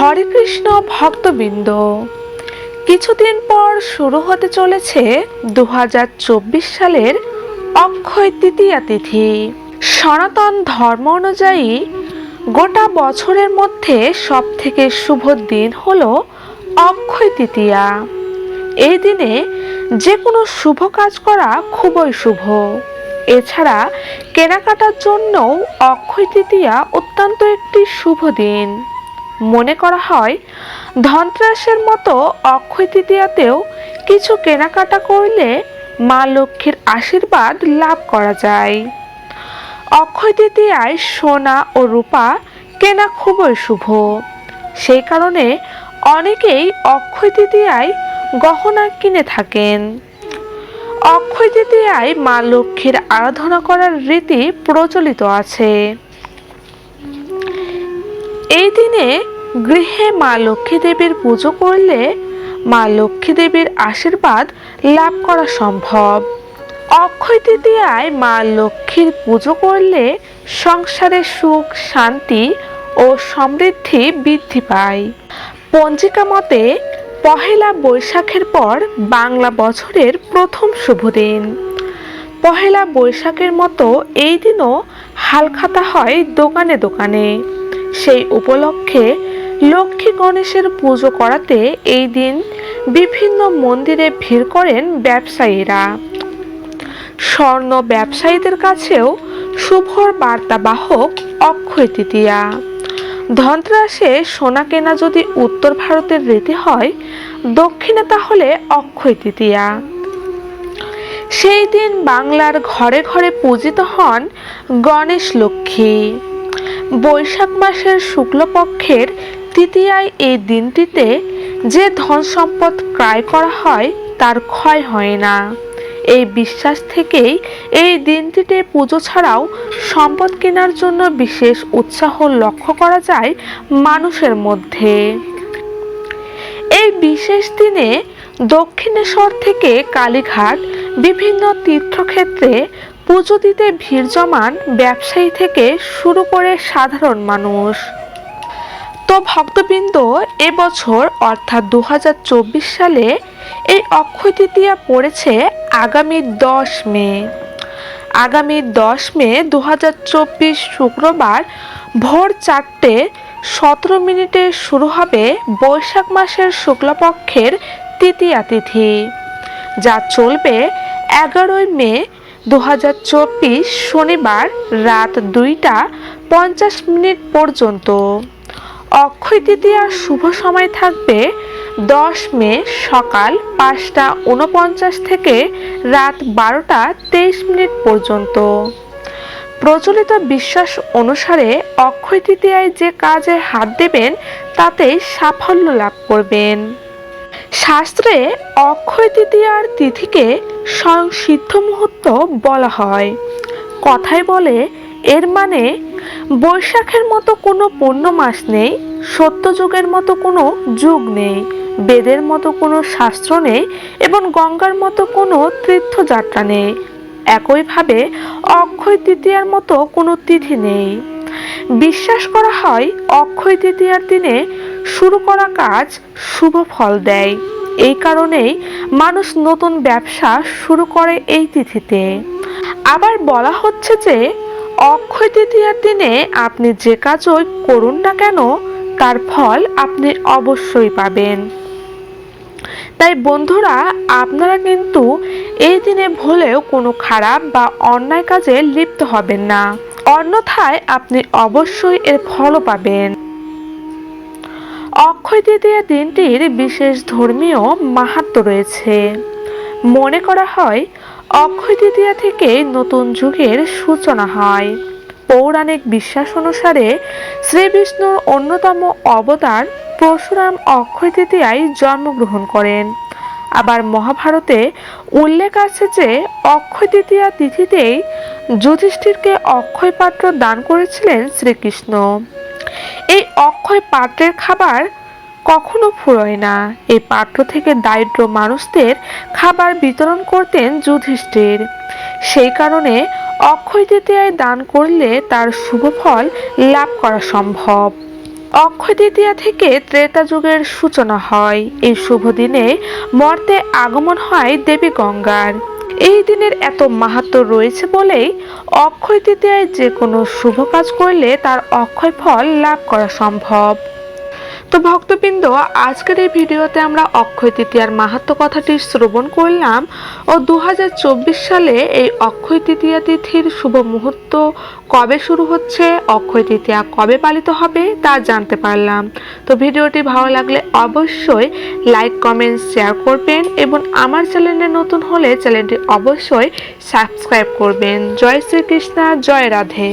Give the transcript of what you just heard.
হরে কৃষ্ণ ভক্তবৃন্দ, কিছুদিন পর শুরু হতে চলেছে দু হাজার চব্বিশ সালের অক্ষয় তৃতীয়া তিথি। সনাতন ধর্ম অনুযায়ী গোটা বছরের মধ্যে সব থেকে শুভ দিন হল অক্ষয় তৃতীয়া। এই দিনে যে কোনো শুভ কাজ করা খুবই শুভ। এছাড়া কেনাকাটার জন্যও অক্ষয় তৃতীয়া অত্যন্ত একটি শুভ দিন। মনে করা হয়, ধনত্রাসের মতো অক্ষয় তৃতীয়াতেও কিছু কেনাকাটা করলে মা লক্ষ্মীর আশীর্বাদ লাভ করা যায়। অক্ষয় তৃতীয়ায় সোনা ও রূপা কেনা খুবই শুভ। সেই কারণে অনেকেই অক্ষয় তৃতীয়ায় গহনা কিনে থাকেন। অক্ষয় তৃতীয়ায় মা লক্ষ্মীর আরাধনা করার রীতি প্রচলিত আছে। এই দিনে গৃহে মা লক্ষ্মী দেবীর পুজো করলে মা লক্ষ্মী দেবীর আশীর্বাদ লাভ করা সম্ভব। অক্ষয় তৃতীয়ায় মা লক্ষ্মীর পুজো করলে সংসারে সুখ, শান্তি ও সমৃদ্ধি বৃদ্ধি পায়। পঞ্জিকা মতে, পহেলা বৈশাখের পর বাংলা বছরের প্রথম শুভ দিন। পহেলা বৈশাখের মতো এই দিনও হালখাতা হয় দোকানে দোকানে। সেই উপলক্ষে লক্ষ্মী গণেশের পুজো করাতে এই দিন বিভিন্ন মন্দিরে ভিড় করেন ব্যবসায়ীরা। স্বর্ণ ব্যবসায়ীদের কাছেও শুভর বার্তাবাহক অক্ষয় তৃতীয়া। ধনত্রাসে সোনা কেনা যদি উত্তর ভারতের রীতি হয়, দক্ষিণে তাহলে অক্ষয় তৃতীয়া। সেই দিন বাংলার ঘরে ঘরে পূজিত হন গণেশ লক্ষ্মী। বৈশাখ মাসের শুক্লপক্ষের তৃতীয়ায় এই দিনটিতে যে ধন সম্পদ ক্রয় করা হয়, তার ক্ষয় হয় না। এই বিশ্বাস থেকেই এই দিনটিতে পুজো ছাড়াও সম্পদ কেনার জন্য বিশেষ উৎসাহ লক্ষ্য করা যায় মানুষের মধ্যে। এই বিশেষ দিনে দক্ষিণেশ্বর থেকে কালীঘাট বিভিন্ন তীর্থক্ষেত্রে পুজো দিতে ভিড় জমান ব্যবসায়ী থেকে শুরু করে সাধারণ মানুষ। তো ভক্তবৃন্দ এবছর অর্থাৎ দু হাজার চব্বিশ সালে এই অক্ষয় তৃতীয়া পড়েছে আগামী দশ মে। আগামী দশ মে দু হাজার চব্বিশ শুক্রবার ভোর চারটে সতেরো মিনিটে শুরু হবে বৈশাখ মাসের শুক্লপক্ষের তৃতীয়া তিথি। যা চলবে এগারোই মে দু হাজার চব্বিশ শনিবার রাত দুইটা পঞ্চাশ মিনিট পর্যন্ত। অক্ষয় তৃতীয়ার শুভ সময় থাকবে দশ মে সকাল পাঁচটা উনপঞ্চাশ থেকে রাত বারোটা তেইশ মিনিট পর্যন্ত। প্রচলিত বিশ্বাস অনুসারে অক্ষয় তৃতীয়ায় যে কাজে হাত দেবেন তাতে সাফল্য লাভ করবেন। শাস্ত্রে অক্ষয় তৃতীয়ার তিথিকে স্বয়ং সিদ্ধ মুহূর্ত বলা হয়। কথায় বলে, এর মানে বৈশাখের মতো কোনো পূর্ণ মাস নেই সত্যযুগের মতো কোনো যুগ নেই, বেদের মতো কোনো শাস্ত্র নেই এবং গঙ্গার মতো কোনো তীর্থযাত্রা নেই। একইভাবে অক্ষয় তৃতীয়ার মতো কোনো তিথি নেই। বিশ্বাস করা হয়, অক্ষয় তৃতীয়ার দিনে শুরু করা কাজ শুভ ফল দেয়। এই কারণেই মানুষ নতুন ব্যবসা শুরু করে এই তিথিতে। আবার বলা হচ্ছে যে, অক্ষয় তৃতীয়ার দিনে আপনি যে কাজই করুন না কেন, তার ফল আপনি অবশ্যই পাবেন। তাই বন্ধুরা, আপনারা কিন্তু এই দিনে ভুলেও কোনো খারাপ বা অন্যায় কাজে লিপ্ত হবেন না। অন্যথায় আপনি অবশ্যই এর ফলও পাবেন। অক্ষয় তৃতীয়া দিনটির বিশেষ ধর্মীয় মাহাত্ম রয়েছে। মনে করা হয়, অক্ষয় তৃতীয়া থেকে নতুন যুগের সূচনা হয়। পৌরাণিক বিশ্বাস অনুসারে শ্রীবিষ্ণুর অন্যতম অবতার পরশুরাম অক্ষয় তৃতীয়ায় জন্মগ্রহণ করেন। আবার মহাভারতে উল্লেখ আছে যে, অক্ষয় তৃতীয়া তিথিতেই যুধিষ্ঠিরকে অক্ষয় পাত্র দান করেছিলেন শ্রীকৃষ্ণ। এই অক্ষয় পাত্রের খাবার কখনো ফুরোয় না। এই পাত্র থেকে দারিদ্র মানুষদের খাবার বিতরণ করতেন যুধিষ্ঠির। সেই কারণে অক্ষয় তৃতীয়ায় দান করলে তার শুভ ফল লাভ করা সম্ভব। অক্ষয় তৃতীয়া থেকে ত্রেতা যুগের সূচনা হয়। এই শুভ দিনে মর্তে আগমন হয় দেবী গঙ্গার। এই দিনের এত মাহাত্ম রয়েছে বলেই অক্ষয় তৃতীয়ায় যে কোনো শুভ কাজ করলে তার অক্ষয় ফল লাভ করা সম্ভব। তো ভক্তবৃন্দ, আজকের এই ভিডিওতে আমরা অক্ষয় তৃতীয়ার মাহাত্ম কথাটি শ্রবণ করলাম ও দু হাজার চব্বিশ সালে এই অক্ষয় তৃতীয়া তিথির শুভ মুহূর্ত কবে শুরু হচ্ছে, অক্ষয় তৃতীয়া কবে পালিত হবে তা জানতে পারলাম। তো ভিডিওটি ভালো লাগলে অবশ্যই লাইক, কমেন্ট, শেয়ার করবেন এবং আমার চ্যানেলে নতুন হলে চ্যানেলটি অবশ্যই সাবস্ক্রাইব করবেন। জয় শ্রীকৃষ্ণা, জয় রাধে।